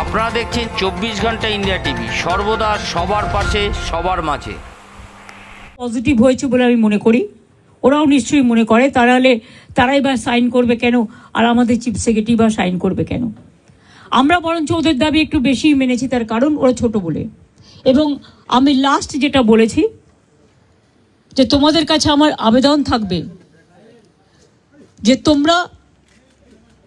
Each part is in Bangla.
আপনারা দেখছেন চব্বিশ ঘণ্টা ইন্ডিয়া টিভি, সর্বদা সবার পাশে, সবার মাঝে। পজিটিভ হয়েছে বলে আমি মনে করি। ওরাও নিশ্চয়ই মনে করে, তারা হলে তারাই বা সাইন করবে কেন? আর আমাদের চিফ সেক্রেটারি বা সাইন করবে কেন? আমরা বরঞ্চ ওদের দাবি একটু বেশি মেনেছি, তার কারণ ওরা ছোট বলে। এবং আমি লাস্ট যেটা বলেছি, যে তোমাদের কাছে আমার আবেদন থাকবে, যে তোমরা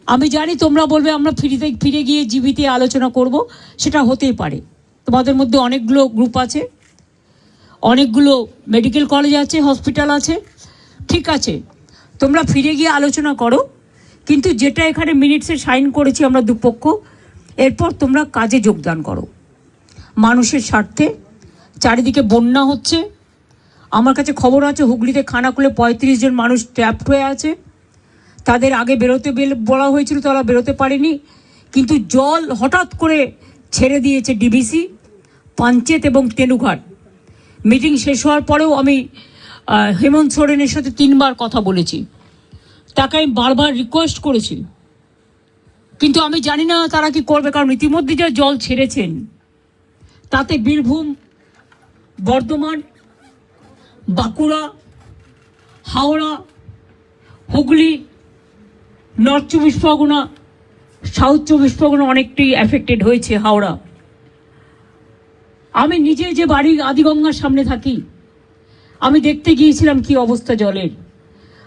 আমি জানি তোমরা বলবে আমরা ফিরিতে, ফিরে গিয়ে জীবিতে আলোচনা করব, সেটা হতেই পারে। তোমাদের মধ্যে অনেকগুলো গ্রুপ আছে, অনেকগুলো মেডিকেল কলেজ আছে হসপিটাল আছে, ঠিক আছে, তোমরা ফিরে গিয়ে আলোচনা করো, কিন্তু যেটা এখানে মিনিটসে সাইন করেছি আমরা দুপক্ষ, এরপর তোমরা কাজে যোগদান করো। মানুষের স্বার্থে, চারিদিকে বন্যা হচ্ছে, আমার কাছে খবর আছে হুগলিতে খানাকুলে পঁয়ত্রিশ জন মানুষ ট্র্যাপড হয়ে আছে তাদের আগে বেরোতে বেল- হয়েছিল, তারা বেরোতে পারেনি। কিন্তু জল হঠাৎ করে ছেড়ে দিয়েছে ডিবিসি, পাঞ্চেত এবং তেনুঘাট মিটিং শেষ হওয়ার পরেও আমি হেমন্ত সোরেনের সাথে তিনবার কথা বলেছি। তাকে আমি বারবার রিকোয়েস্ট করেছি। কিন্তু আমি জানি না তারা কি করবে, কারণ ইতিমধ্যে যা জল ছেড়েছেন, তাতে বীরভূম, বর্ধমান, বাঁকুড়া, হাওড়া, হুগলি নর্থ চব্বিশ পরগনা সাউথ চব্বিশ পরগনা অনেকটাই অ্যাফেক্টেড হয়েছে হাওড়া। আমি নিজে যে বাড়ি আদিগঙ্গার সামনে থাকি, আমি দেখতে গিয়েছিলাম কি অবস্থা জলের।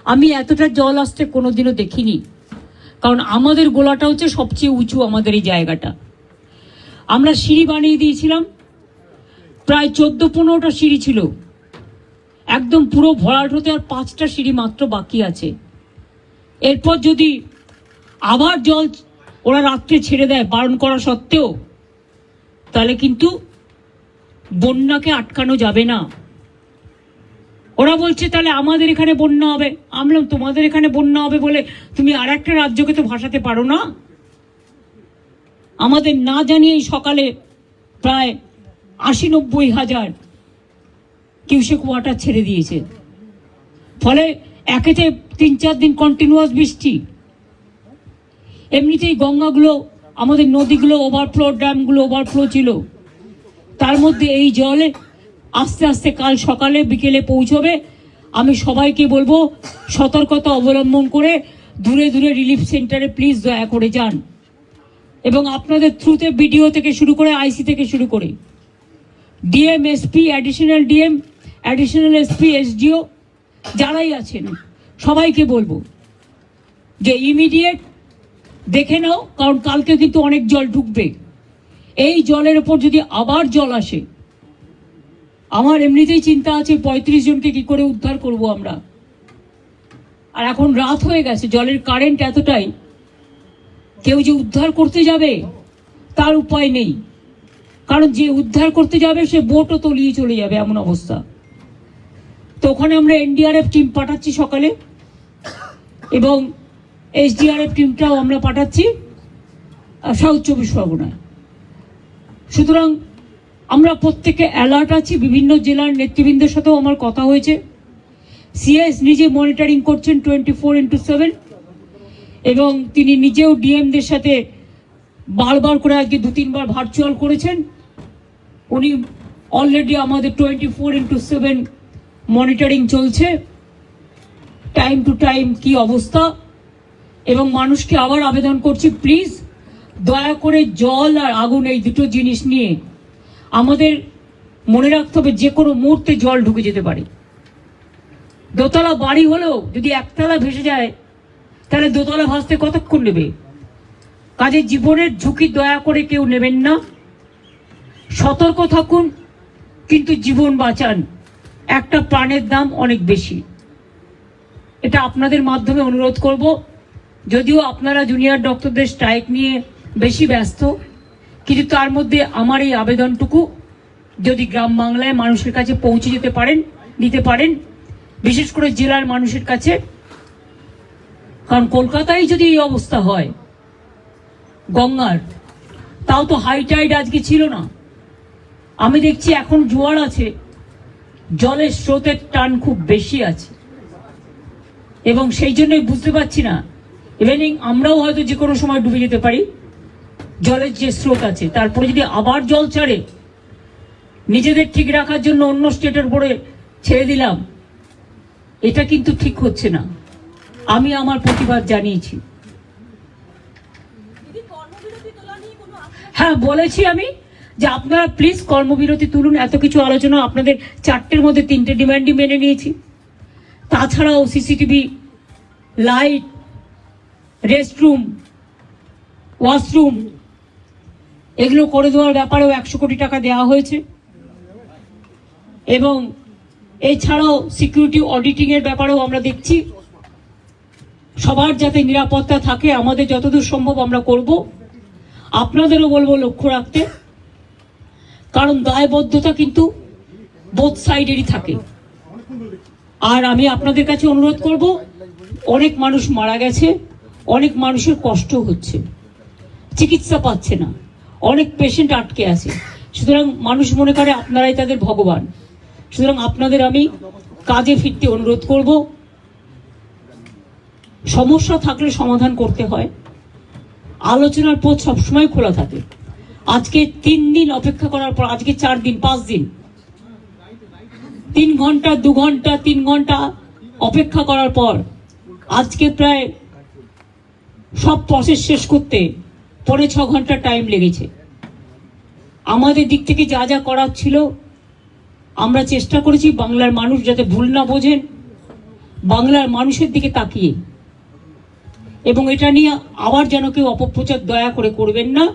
আমি এতটা জল আসতে কোনোদিনও দেখিনি, কারণ আমাদের গোলাটা হচ্ছে সবচেয়ে উঁচু আমাদের এই জায়গাটা। আমরা সিঁড়ি বানিয়ে দিয়েছিলাম, প্রায় চোদ্দ পনেরোটা সিঁড়ি ছিল। একদম পুরো ভরাট হতে আর পাঁচটা সিঁড়ি মাত্র বাকি আছে। এরপর যদি আবার জল ওরা রাত্রে ছেড়ে দেয় বারণ করা সত্ত্বেও তাহলে কিন্তু বন্যাকে আটকানো যাবে না। ওরা বলছে তাহলে আমাদের এখানে বন্যা হবে। আমি বললাম, তোমাদের এখানে বন্যা হবে বলে তুমি আর একটা রাজ্যকে তো ভাসাতে পারো না? আমাদের না জানিয়েই সকালে প্রায় আশি নব্বই হাজার কিউসেক ওয়াটার ছেড়ে দিয়েছে। ফলে একেতে তিন চার দিন কন্টিনিউয়াস বৃষ্টি। এমনিতেই গঙ্গাগুলো, আমাদের নদীগুলো ওভারফ্লো ড্যামগুলো ওভারফ্লো ছিল। তার মধ্যে এই জলে আস্তে আস্তে কাল সকালে বিকেলে পৌঁছবে। আমি সবাইকে বলব, সতর্কতা অবলম্বন করে দূরে দূরে রিলিফ সেন্টারে প্লিজ দয়া করে যান। এবং আপনাদের থ্রুতে বিডিও থেকে শুরু করে আইসি থেকে শুরু করে। DM SP additional DM additional SP SDO যারাই আছেন, সবাইকে বলব যে ইমিডিয়েট দেখে নাও, কারণ কালকে কিন্তু অনেক জল ঢুকবে। এই জলের ওপর যদি আবার জল আসে, আমার এমনিতেই চিন্তা আছে পঁয়ত্রিশ জনকে কি করে উদ্ধার করব আমরা। আর এখন রাত হয়ে গেছে, জলের কারেন্ট এতটাই। কেউ যে উদ্ধার করতে যাবে, তার উপায় নেই। কারণ যে উদ্ধার করতে যাবে, সে বোটও তলিয়ে চলে যাবে, এমন অবস্থা। তো ওখানে আমরা এনডিআরএফ টিম পাঠাচ্ছি সকালে। এবং এসডিআরএফ টিমটাও আমরা পাঠাচ্ছি সাউথ চব্বিশ পরগনায়। সুতরাং আমরা প্রত্যেকে অ্যালার্ট আছি, বিভিন্ন জেলার নেতৃবৃন্দের সাথেও আমার কথা হয়েছে। সিএস নিজে মনিটরিং করছেন টোয়েন্টি ফোর ইন্টু সেভেন এবং তিনি নিজেও ডিএমদের সাথে বারবার করে আজকে দু, তিনবার ভার্চুয়াল করেছেন। উনি অলরেডি আমাদের twenty four into seven monitoring চলছে। টাইম টু টাইম কি অবস্থা? এবং মানুষকে আবার আবেদন করছি প্লিজ দয়া করে জল আর আগুন এই দুটো জিনিস নিয়ে। আমাদের মনে রাখতে হবে, যে কোনো মুহূর্তে জল ঢুকে যেতে পারে। দোতলা বাড়ি হলেও যদি একতলা ভেসে যায়, তাহলে দোতলা ভাসতে কতক্ষণ নেবে? কাজে জীবনের ঝুঁকি দয়া করে কেউ নেবেন না। সতর্ক থাকুন, কিন্তু জীবন বাঁচান। একটা প্রাণের দাম অনেক বেশি। এটা আপনাদের মাধ্যমে অনুরোধ করব। যদিও আপনারা জুনিয়র ডক্টরদের স্ট্রাইক নিয়ে বেশি ব্যস্ত, কিন্তু তার মধ্যে আমার এই আবেদনটুকু যদি গ্রাম বাংলায় মানুষের কাছে পৌঁছে যেতে পারেন, দিতে পারেন, বিশেষ করে জেলার মানুষের কাছে, কারণ কলকাতায় যদি এই অবস্থা হয়, গঙ্গার, তাও তো হাই টাইড আজকে ছিল না। আমি দেখছি এখন জোয়ার আছে। জলের স্রোতের টান খুব বেশি আছে। এবং সেই জন্যই বুঝতে পারছি না ইভেনিং আমরাও হয়তো যে কোনো সময় ডুবে যেতে পারি জলের যে স্রোত আছে তারপরে যদি আবার জল ছাড়ে নিজেদের ঠিক রাখার জন্য অন্য স্টেটের উপরে ছেড়ে দিলাম এটা কিন্তু ঠিক হচ্ছে না। আমি আমার প্রতিবাদ জানিয়েছি। হ্যাঁ বলেছি আমি যে আপনারা প্লিজ কর্মবিরতি তুলুন, এত কিছু আলোচনা আপনাদের চারটের মধ্যে তিনটে ডিমান্ডই মেনে নিয়েছি। তাছাড়াও সিসিটিভি লাইট রেস্টরুম ওয়াশরুম এগুলো করে দেওয়ার ব্যাপারেও একশো কোটি টাকা দেওয়া হয়েছে। এবং এছাড়াও সিকিউরিটি অডিটিং এর ব্যাপারেও আমরা দেখছি, সবার যাতে নিরাপত্তা থাকে, আমাদের যতদূর সম্ভব আমরা করব। আপনাদেরও বলব লক্ষ্য রাখতে। কারণ দায়বদ্ধতা কিন্তু বোথ সাইডেরই থাকে। আর আমি আপনাদের কাছে অনুরোধ করব, অনেক মানুষ মারা গেছে, অনেক মানুষের কষ্ট হচ্ছে, চিকিৎসা পাচ্ছে না, অনেক পেশেন্ট আটকে আছে। সুতরাং মানুষ মনে করে আপনারাই তাদের ভগবান। সুতরাং আপনাদের আমি কাজে ফিরতে অনুরোধ করব। সমস্যা থাকলে সমাধান করতে হয়। আলোচনার পথ সবসময় খোলা থাকে। আজকে তিন দিন অপেক্ষা করার পর আজকে চার দিন, পাঁচ দিন। তিন ঘণ্টা, দু ঘণ্টা, তিন ঘণ্টা অপেক্ষা করার পর আজকে প্রায় সব প্রসেস শেষ করতে পরে ছ ঘণ্টা টাইম লেগেছে। আমাদের দিক থেকে যা যা করার ছিল, আমরা চেষ্টা করেছি বাংলার মানুষ যাতে ভুল না বোঝেন, বাংলার মানুষের দিকে তাকিয়ে। এবং এটা নিয়ে আবার যেন কেউ অপপ্রচার দয়া করে করবেন না।